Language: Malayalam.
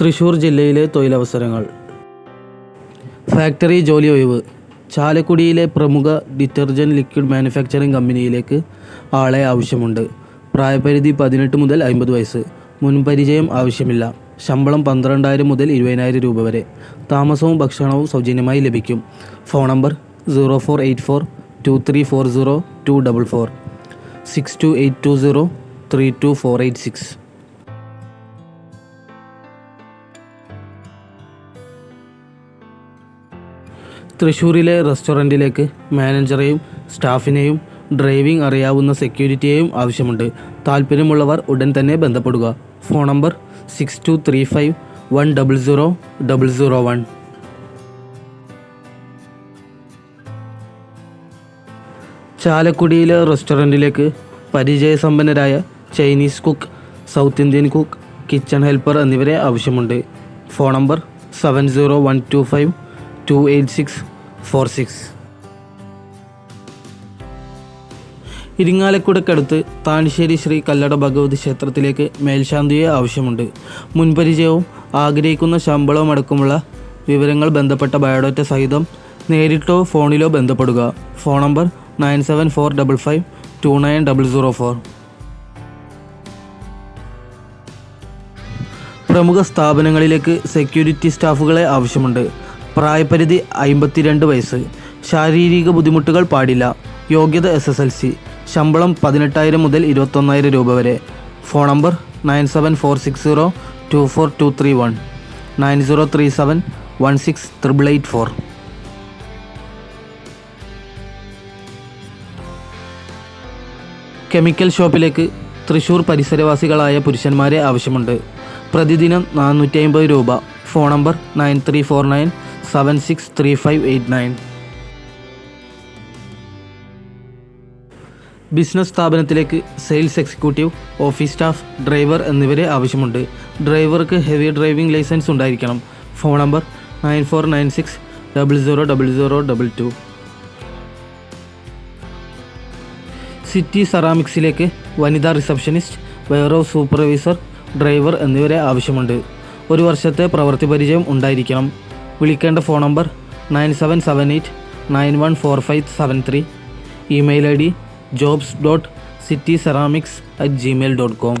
തൃശ്ശൂർ ജില്ലയിലെ തൊഴിലവസരങ്ങൾ. ഫാക്ടറി ജോലി ഒഴിവ് ചാലക്കുടിയിലെ പ്രമുഖ ഡിറ്റർജന്റ് ലിക്വിഡ് മാനുഫാക്ചറിംഗ് കമ്പനിയിലേക്ക് ആളെ ആവശ്യമുണ്ട്. പ്രായപരിധി പതിനെട്ട് മുതൽ അമ്പത് വയസ്സ്. മുൻപരിചയം ആവശ്യമില്ല. ശമ്പളം പന്ത്രണ്ടായിരം മുതൽ ഇരുപതിനായിരം രൂപ വരെ. താമസവും ഭക്ഷണവും സൗജന്യമായി ലഭിക്കും. Phone number zero four eight four two three four zero two double four. Six two eight two zero three two four eight six. തൃശ്ശൂരിലെ റെസ്റ്റോറന്റിലേക്ക് മാനേജറെയും സ്റ്റാഫിനെയും ഡ്രൈവിംഗ് അറിയാവുന്ന സെക്യൂരിറ്റിയെയും ആവശ്യമുണ്ട്. താല്പര്യമുള്ളവർ ഉടൻ തന്നെ ബന്ധപ്പെടുക. Phone number six two three five one double zero double zero one ചാലക്കുടിയിലെ റെസ്റ്റോറന്റിലേക്ക് പരിചയസമ്പന്നരായ Chinese cook South Indian cook kitchen helper എന്നിവരെ ആവശ്യമുണ്ട്. Phone number seven zero one two five two eight six four six ഇരിങ്ങാലക്കുടക്കടുത്ത് Thanissery Shri Kallada Bhagavathi ക്ഷേത്രത്തിലേക്ക് മേൽശാന്തിയെ ആവശ്യമുണ്ട്. മുൻപരിചയവും ആഗ്രഹിക്കുന്ന ശമ്പളവും അടക്കമുള്ള വിവരങ്ങൾ ബന്ധപ്പെട്ട ബയോഡാറ്റ സഹിതം നേരിട്ടോ ഫോണിലോ ബന്ധപ്പെടുക. Phone number nine seven four double five two nine double zero four പ്രമുഖ സ്ഥാപനങ്ങളിലേക്ക് സെക്യൂരിറ്റി സ്റ്റാഫുകളെ ആവശ്യമുണ്ട്. പ്രായപരിധി അമ്പത്തിരണ്ട് വയസ്സ്. ശാരീരിക ബുദ്ധിമുട്ടുകൾ പാടില്ല. യോഗ്യത എസ് എസ് എൽ സി ശമ്പളം പതിനെട്ടായിരം മുതൽ ഇരുപത്തൊന്നായിരം രൂപ വരെ. Phone number nine seven four six zero two four two three one. Nine zero three seven one six triple eight four. Chemical ഷോപ്പിലേക്ക് തൃശ്ശൂർ പരിസരവാസികളായ പുരുഷന്മാരെ ആവശ്യമുണ്ട്. പ്രതിദിനം നാനൂറ്റി അമ്പത് രൂപ. Phone number nine three four nine seven six three five eight nine business സ്ഥാപനത്തിലേക്ക് sales executive office staff driver എന്നിവരെ ആവശ്യമുണ്ട്. ഡ്രൈവർക്ക് ഹെവി ഡ്രൈവിംഗ് ലൈസൻസ് ഉണ്ടായിരിക്കണം. Phone number nine four nine six double zero double zero double two city സെറാമിക്സിലേക്ക് വനിതാ റിസപ്ഷനിസ്റ്റ് വെയർഹൗസ് സൂപ്പർവൈസർ ഡ്രൈവർ എന്നിവരെ ആവശ്യമുണ്ട്. ഒരു വർഷത്തെ പ്രവൃത്തി പരിചയം ഉണ്ടായിരിക്കണം. വിളിക്കേണ്ട phone number nine seven seven eight nine one four five seven three. Email I D jobs dot city ceramics at Gmail dot com.